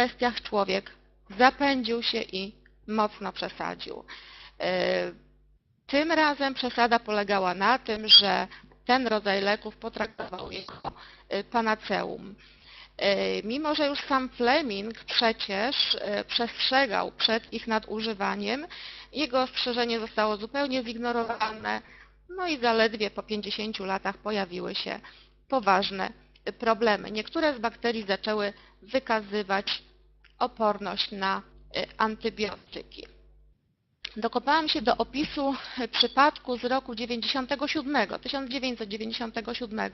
kwestiach człowiek zapędził się i mocno przesadził. E, tym razem przesada polegała na tym, że ten rodzaj leków potraktował jako e, panaceum. E, mimo, że już sam Fleming przecież przestrzegał przed ich nadużywaniem, jego ostrzeżenie zostało zupełnie zignorowane, no i zaledwie po 50 latach pojawiły się poważne problemy. Niektóre z bakterii zaczęły wykazywać oporność na antybiotyki. Dokopałam się do opisu przypadku z roku 97, 1997.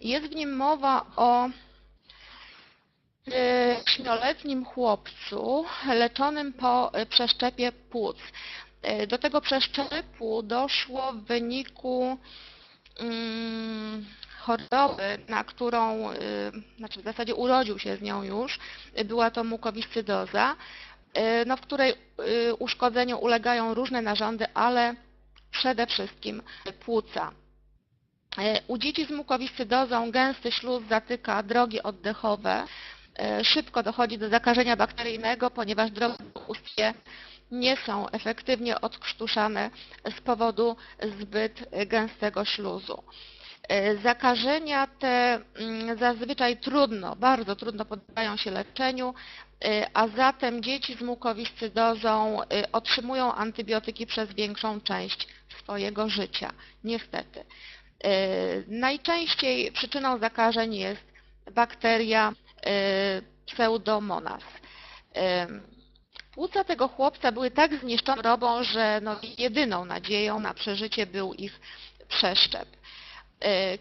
Jest w nim mowa o ośmioletnim chłopcu leczonym po przeszczepie płuc. Do tego przeszczepu doszło w wyniku mm, choroby, na którą, znaczy w zasadzie urodził się z nią już, była to mukowiscydoza. E, no, w której e, uszkodzeniu ulegają różne narządy, ale przede wszystkim płuca. U dzieci z mukowiscydozą gęsty śluz zatyka drogi oddechowe. Szybko dochodzi do zakażenia bakteryjnego, ponieważ drogi ustnie nie są efektywnie odkrztuszane z powodu zbyt gęstego śluzu. Zakażenia te mm, zazwyczaj trudno, bardzo trudno poddają się leczeniu, Y, a zatem dzieci z mukowiscydozą y, otrzymują antybiotyki przez większą część swojego życia, niestety. Najczęściej przyczyną zakażeń jest bakteria pseudomonas. Płuca tego chłopca były tak zniszczone chorobą, że no jedyną nadzieją na przeżycie był ich przeszczep.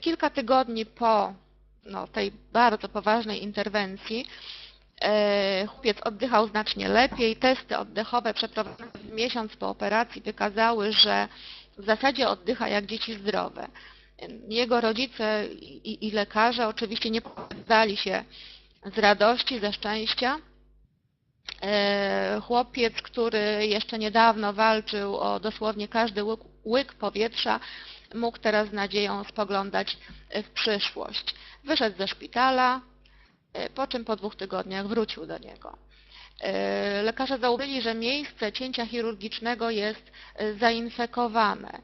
Kilka tygodni po no, tej bardzo poważnej interwencji E, chłopiec oddychał znacznie lepiej. Testy oddechowe przeprowadzone miesiąc po operacji wykazały, że w zasadzie oddycha jak dzieci zdrowe. Jego rodzice i, i lekarze oczywiście nie poddali się z radości, ze szczęścia. E, chłopiec, który jeszcze niedawno walczył o dosłownie każdy łyk, łyk powietrza, mógł teraz z nadzieją spoglądać w przyszłość. Wyszedł ze szpitala, E, po czym po dwóch tygodniach wrócił do niego. E, lekarze zauważyli, że miejsce cięcia chirurgicznego jest e, zainfekowane.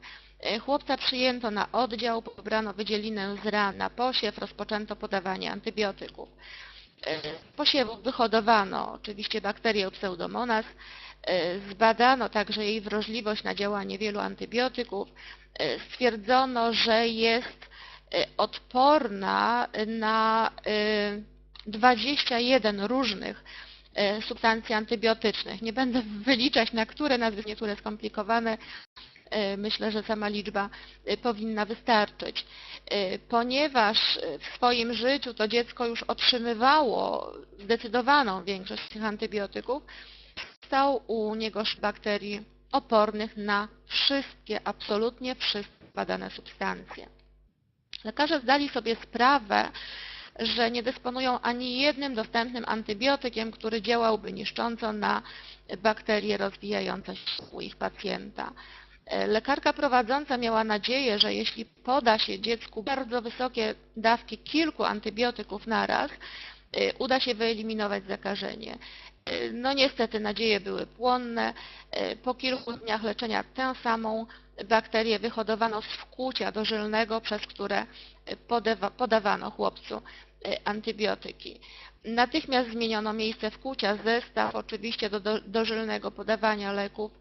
Chłopca przyjęto na oddział, pobrano wydzielinę z ran na posiew, rozpoczęto podawanie antybiotyków. Z posiewów wyhodowano oczywiście bakterię Pseudomonas, zbadano także jej wrażliwość na działanie wielu antybiotyków, stwierdzono, że jest odporna na 21 różnych e, substancji antybiotycznych. Nie będę wyliczać na które nazwy, niektóre skomplikowane. E, myślę, że sama liczba e, powinna wystarczyć. Ponieważ w swoim życiu to dziecko już otrzymywało zdecydowaną większość tych antybiotyków, stał u niego bakterii opornych na wszystkie, absolutnie wszystkie badane substancje. Lekarze zdali sobie sprawę, że nie dysponują ani jednym dostępnym antybiotykiem, który działałby niszcząco na bakterie rozwijające się u ich pacjenta. Lekarka prowadząca miała nadzieję, że jeśli poda się dziecku bardzo wysokie dawki kilku antybiotyków naraz, y, uda się wyeliminować zakażenie. Y, no niestety nadzieje były płonne. Y, po kilku dniach leczenia tę samą bakterię wyhodowano z wkłucia dożylnego, przez które podawano chłopcu e, antybiotyki. Natychmiast zmieniono miejsce wkłucia, zestaw oczywiście do dożylnego podawania leków.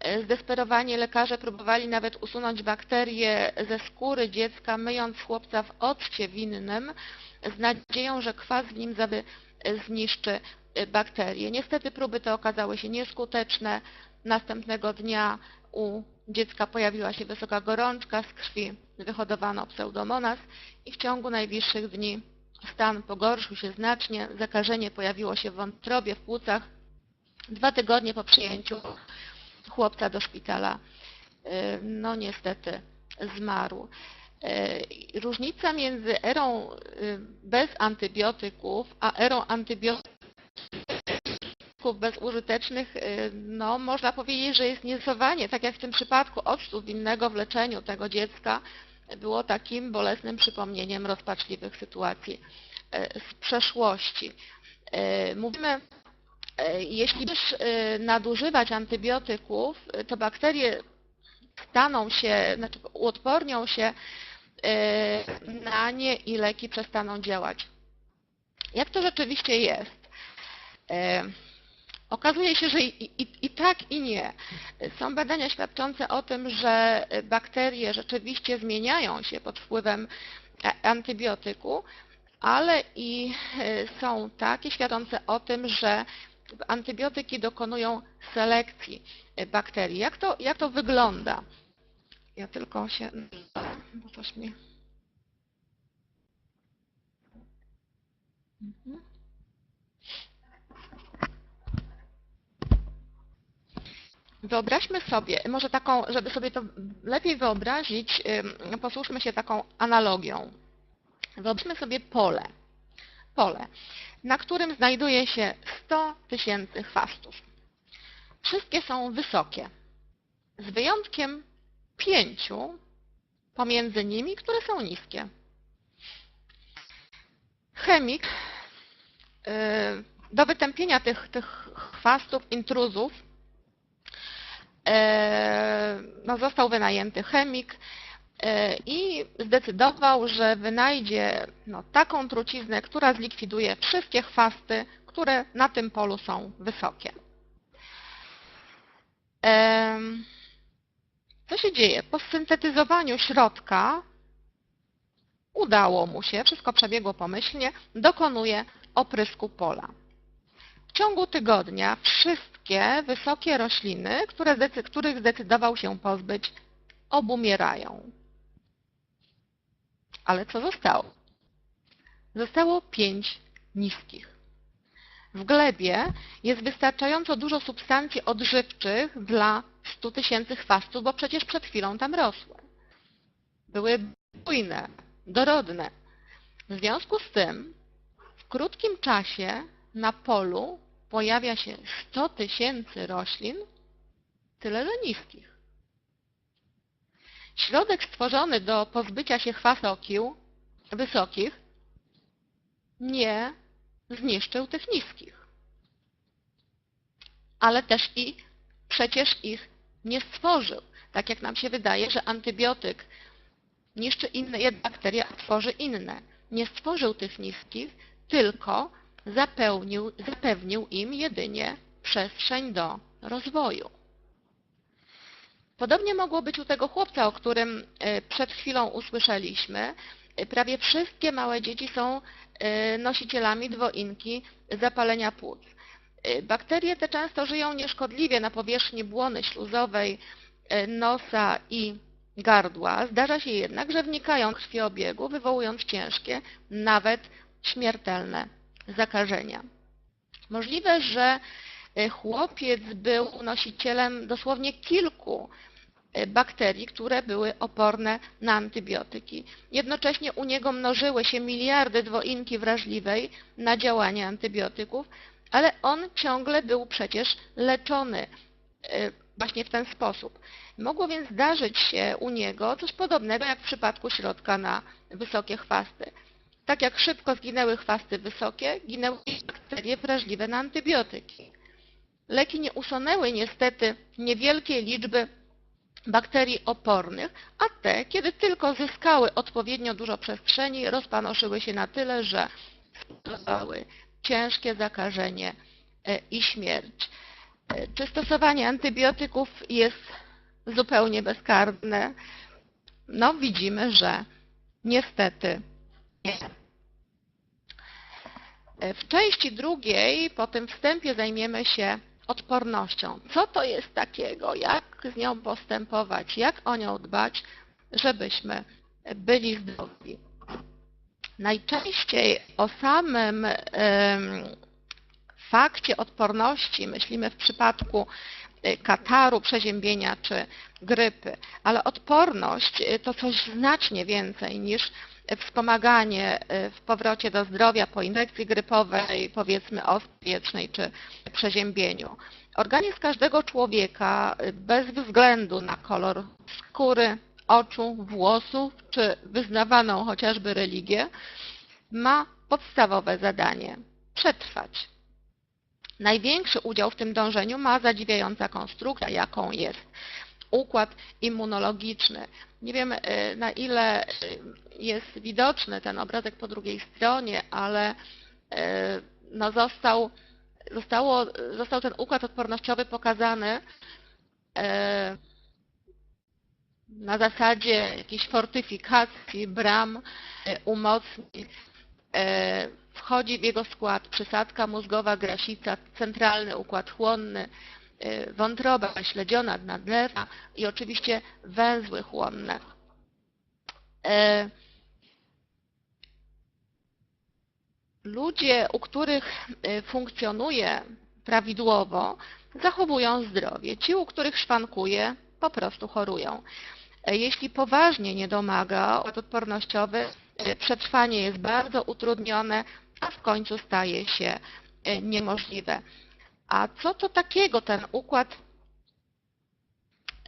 E, zdesperowani lekarze próbowali nawet usunąć bakterie ze skóry dziecka, myjąc chłopca w occie winnym, z nadzieją, że kwas w nim zniszczy e, bakterie. Niestety próby te okazały się nieskuteczne. Następnego dnia u dziecka pojawiła się wysoka gorączka, z krwi wyhodowano pseudomonas i w ciągu najbliższych dni stan pogorszył się znacznie, zakażenie pojawiło się w wątrobie, w płucach. Dwa tygodnie po przyjęciu chłopca do szpitala, y, no niestety zmarł. Y, różnica między erą y, bez antybiotyków, a erą antybiotyków bezużytecznych, y, no można powiedzieć, że jest niecowanie, tak jak w tym przypadku octu winnego w leczeniu tego dziecka było takim bolesnym przypomnieniem rozpaczliwych sytuacji y, z przeszłości. E, Mówimy, jeśli będziesz nadużywać antybiotyków, to bakterie staną się, znaczy uodpornią się na nie i leki przestaną działać. Jak to rzeczywiście jest? E, Okazuje się, że i, i, i tak i nie. Są badania świadczące o tym, że bakterie rzeczywiście zmieniają się pod wpływem a- antybiotyku, ale i e, są takie świadczące o tym, że antybiotyki dokonują selekcji e, bakterii. Jak to, jak to wygląda? Ja tylko się... Bo coś mi... Mhm. Wyobraźmy sobie, może taką, żeby sobie to lepiej wyobrazić, ym, posłuchajmy się taką analogią. Wyobraźmy sobie pole, pole, na którym znajduje się 100 tysięcy chwastów. Wszystkie są wysokie, z wyjątkiem pięciu pomiędzy nimi, które są niskie. Chemik yy, do wytępienia tych, tych chwastów, intruzów, no, został wynajęty chemik e, i zdecydował, że wynajdzie no, taką truciznę, która zlikwiduje wszystkie chwasty, które na tym polu są wysokie. Em, Co się dzieje? Po syntetyzowaniu środka udało mu się, wszystko przebiegło pomyślnie, dokonuje oprysku pola. W ciągu tygodnia wszystkie wysokie rośliny, które których zdecydował się pozbyć, obumierają. Ale co zostało? Zostało pięć niskich. W glebie jest wystarczająco dużo substancji odżywczych dla 100 tysięcy chwastów, bo przecież przed chwilą tam rosły. Były bujne, dorodne. W związku z tym w krótkim czasie na polu pojawia się 100 tysięcy roślin, tyle że niskich. Środek stworzony do pozbycia się chwasokił wysokich nie zniszczył tych niskich. Ale też i przecież ich nie stworzył. Tak jak nam się wydaje, że antybiotyk niszczy inne bakterie, a tworzy inne. Nie stworzył tych niskich, tylko zapełnił, zapewnił im jedynie przestrzeń do rozwoju. Podobnie mogło być u tego chłopca, o którym e, przed chwilą usłyszeliśmy. E, Prawie wszystkie małe dzieci są e, nosicielami dwoinki zapalenia płuc. Bakterie te często żyją nieszkodliwie na powierzchni błony śluzowej nosa i gardła. Zdarza się jednak, że wnikają krwiobiegu, wywołując ciężkie, nawet śmiertelne zakażenia. Możliwe, że e, chłopiec był nosicielem dosłownie kilku e, bakterii, które były oporne na antybiotyki. Jednocześnie u niego mnożyły się miliardy dwoinki wrażliwej na działanie antybiotyków, ale on ciągle był przecież leczony e, właśnie w ten sposób. Mogło więc zdarzyć się u niego coś podobnego jak w przypadku środka na wysokie chwasty. Tak jak szybko zginęły chwasty wysokie, ginęły bakterie wrażliwe na antybiotyki. Leki nie usunęły niestety niewielkiej liczby bakterii opornych, a te, kiedy tylko zyskały odpowiednio dużo przestrzeni, rozpanoszyły się na tyle, że spowodowały ciężkie zakażenie e, i śmierć. E, Czy stosowanie antybiotyków jest zupełnie bezkarne? No widzimy, że niestety nie. W części drugiej, po tym wstępie, zajmiemy się odpornością. Co to jest takiego? Jak z nią postępować? Jak o nią dbać, żebyśmy byli zdrowi? Najczęściej o samym fakcie odporności myślimy w przypadku kataru, przeziębienia czy grypy, ale odporność e, to coś znacznie więcej niż wspomaganie e, w powrocie do zdrowia po infekcji grypowej, powiedzmy ospie czy przeziębieniu. Organizm każdego człowieka bez względu na kolor skóry, oczu, włosów czy wyznawaną chociażby religię ma podstawowe zadanie przetrwać. Największy udział w tym dążeniu ma zadziwiająca konstrukcja, jaką jest układ immunologiczny. Nie wiem e, na ile e, jest widoczny ten obrazek po drugiej stronie, ale e, no został, zostało, został ten układ odpornościowy pokazany na zasadzie jakiejś fortyfikacji, bram, umocnień. Wchodzi w jego skład przysadka mózgowa, grasica, centralny układ chłonny, Y, wątroba śledziona, nadlewa i oczywiście węzły chłonne. Y, ludzie, u których y, funkcjonuje prawidłowo, zachowują zdrowie. Ci, u których szwankuje, po prostu chorują. Jeśli poważnie nie domaga układ odpornościowy, przetrwanie jest bardzo utrudnione, a w końcu staje się niemożliwe. A co to takiego ten układ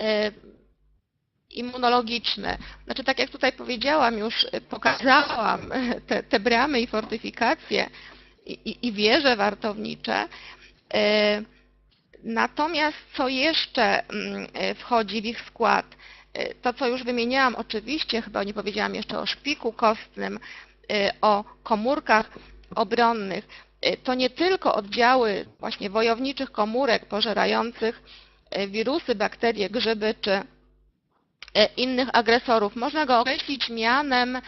e, immunologiczny? Znaczy, tak jak tutaj powiedziałam, już pokazałam te, te bramy i fortyfikacje i, i, i wieże wartownicze. E, natomiast co jeszcze mm, e, wchodzi w ich skład? To, co już wymieniałam, oczywiście, chyba nie powiedziałam jeszcze o szpiku kostnym, o komórkach obronnych, E, to nie tylko oddziały właśnie wojowniczych komórek pożerających e, wirusy, bakterie, grzyby czy e, innych agresorów. Można go określić mianem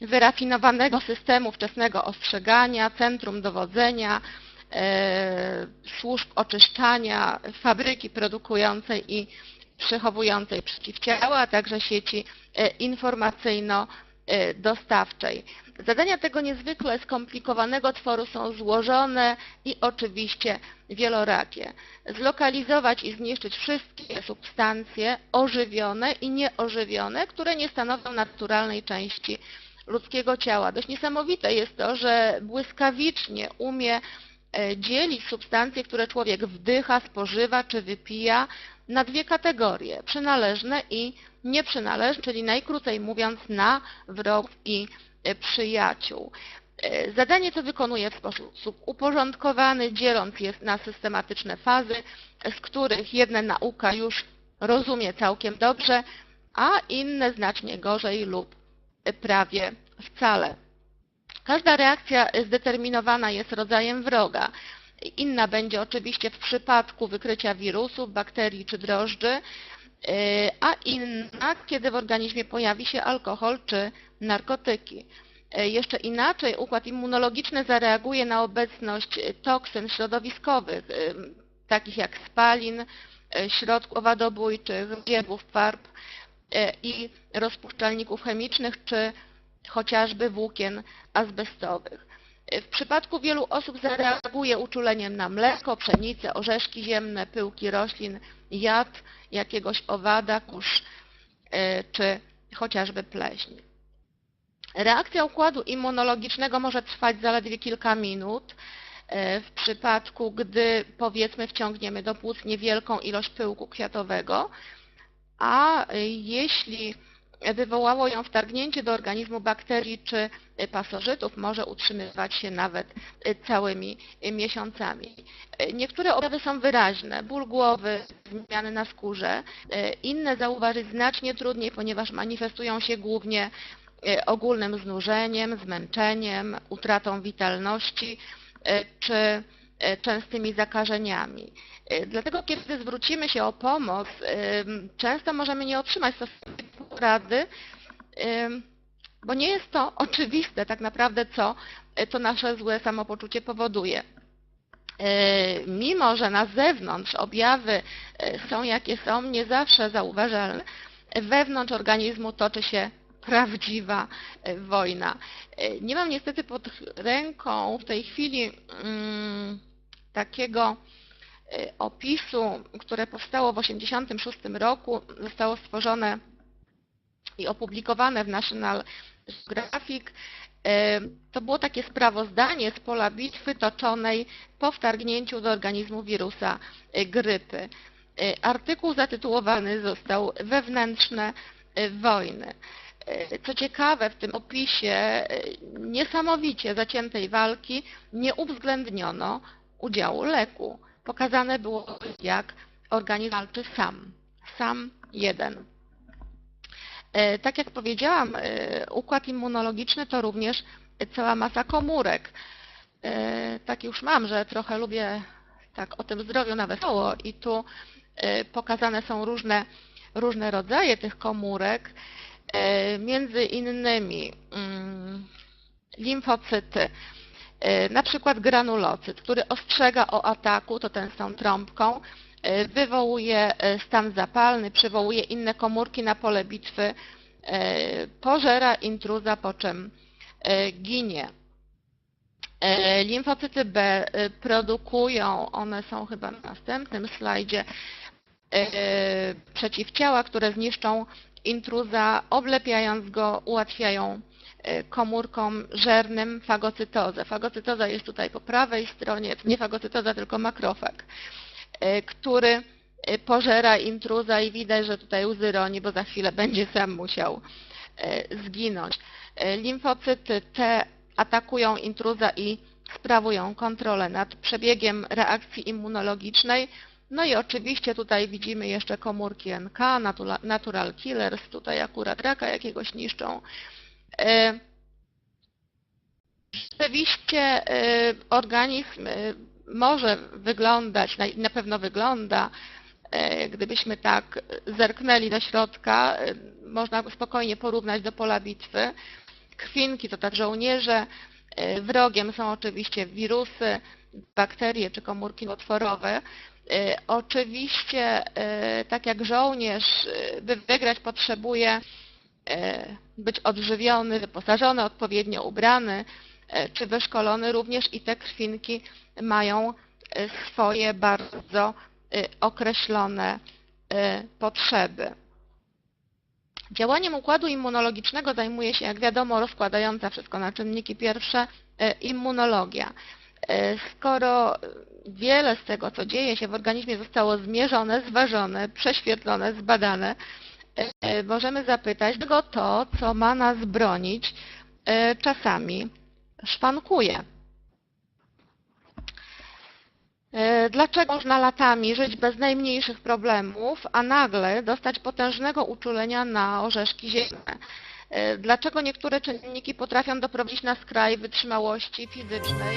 wyrafinowanego systemu wczesnego ostrzegania, centrum dowodzenia, służb oczyszczania, fabryki produkującej i przechowującej przeciwciała, a także sieci informacyjno-dostawczej. Zadania tego niezwykle skomplikowanego tworu są złożone i oczywiście wielorakie. Zlokalizować i zniszczyć wszystkie substancje ożywione i nieożywione, które nie stanowią naturalnej części ludzkiego ciała. Dość niesamowite jest to, że błyskawicznie umie e, dzielić substancje, które człowiek wdycha, spożywa czy wypija na dwie kategorie, przynależne i nieprzynależne, czyli najkrócej mówiąc na wrogów i E, przyjaciół. E, zadanie to wykonuje w sposób uporządkowany, dzieląc je na systematyczne fazy, z których jedna nauka już rozumie całkiem dobrze, a inne znacznie gorzej lub prawie wcale. Każda reakcja zdeterminowana jest rodzajem wroga. Inna będzie oczywiście w przypadku wykrycia wirusów, bakterii czy drożdży, e, a inna, kiedy w organizmie pojawi się alkohol czy narkotyki. E, jeszcze inaczej układ immunologiczny zareaguje na obecność toksyn środowiskowych, e, takich jak spalin, środków owadobójczych, ziewów, farb i rozpuszczalników chemicznych, czy chociażby włókien azbestowych. W przypadku wielu osób zareaguje uczuleniem na mleko, pszenicę, orzeszki ziemne, pyłki roślin, jad jakiegoś owada, kurz czy chociażby pleśń. Reakcja układu immunologicznego może trwać zaledwie kilka minut. E, w przypadku, gdy powiedzmy wciągniemy do płuc niewielką ilość pyłku kwiatowego, a jeśli wywołało ją wtargnięcie do organizmu bakterii czy pasożytów, może utrzymywać się nawet całymi miesiącami. Niektóre objawy są wyraźne, ból głowy, zmiany na skórze, inne zauważyć znacznie trudniej, ponieważ manifestują się głównie E, ogólnym znużeniem, zmęczeniem, utratą witalności e, czy e, częstymi zakażeniami. Dlatego kiedy zwrócimy się o pomoc, często możemy nie otrzymać stosownej porady, bo nie jest to oczywiste tak naprawdę, co to nasze złe samopoczucie powoduje. Mimo, że na zewnątrz objawy są jakie są, nie zawsze zauważalne, wewnątrz organizmu toczy się prawdziwa e, wojna. E, nie mam niestety pod ręką w tej chwili mm, takiego e, opisu, które powstało w 1986 roku, zostało stworzone i opublikowane w National Geographic. To było takie sprawozdanie z pola bitwy toczonej po wtargnięciu do organizmu wirusa grypy. Artykuł zatytułowany został Wewnętrzne wojny. E, Co ciekawe, w tym opisie e, niesamowicie zaciętej walki nie uwzględniono udziału leku. Pokazane było, jak organizm walczy sam. Sam jeden. E, Tak jak powiedziałam, e, układ immunologiczny to również cała masa komórek. E, Tak już mam, że trochę lubię tak o tym zdrowiu na wesoło i tu pokazane są różne, różne rodzaje tych komórek, między innymi mm, limfocyty, na przykład granulocyt, który ostrzega o ataku, to ten z tą trąbką, wywołuje e, stan zapalny, przywołuje inne komórki na pole bitwy, e, pożera intruza, po czym e, ginie. E, Limfocyty B e, produkują, one są chyba na następnym slajdzie, e, przeciwciała, które zniszczą intruza, oblepiając go, ułatwiają e, komórkom żernym fagocytozę. Fagocytoza jest tutaj po prawej stronie, nie fagocytoza, tylko makrofag, e, który e, pożera intruza i widać, że tutaj łzy roni, bo za chwilę będzie sam musiał e, zginąć. E, Limfocyty T atakują intruza i sprawują kontrolę nad przebiegiem reakcji immunologicznej. No i oczywiście tutaj widzimy jeszcze komórki NK, natura- natural killers, tutaj akurat raka jakiegoś niszczą. E, Rzeczywiście e, organizm e, może wyglądać, na- pewno wygląda, e, gdybyśmy tak zerknęli do środka, e, można spokojnie porównać do pola bitwy. Krwinki to tak żołnierze, e, wrogiem są oczywiście wirusy, bakterie czy komórki nowotworowe. Oczywiście, tak jak żołnierz, by wygrać potrzebuje być odżywiony, wyposażony, odpowiednio ubrany czy wyszkolony, również i te krwinki mają e, swoje bardzo e, określone e, potrzeby. Działaniem układu immunologicznego zajmuje się, jak wiadomo, rozkładająca wszystko na czynniki pierwsze e, immunologia. E, Skoro wiele z tego, co dzieje się w organizmie zostało zmierzone, zważone, prześwietlone, zbadane, e, możemy zapytać, dlaczego to, co ma nas bronić, e, czasami szwankuje. E, Dlaczego można latami żyć bez najmniejszych problemów, a nagle dostać potężnego uczulenia na orzeszki ziemne? E, Dlaczego niektóre czynniki potrafią doprowadzić na skraj wytrzymałości fizycznej?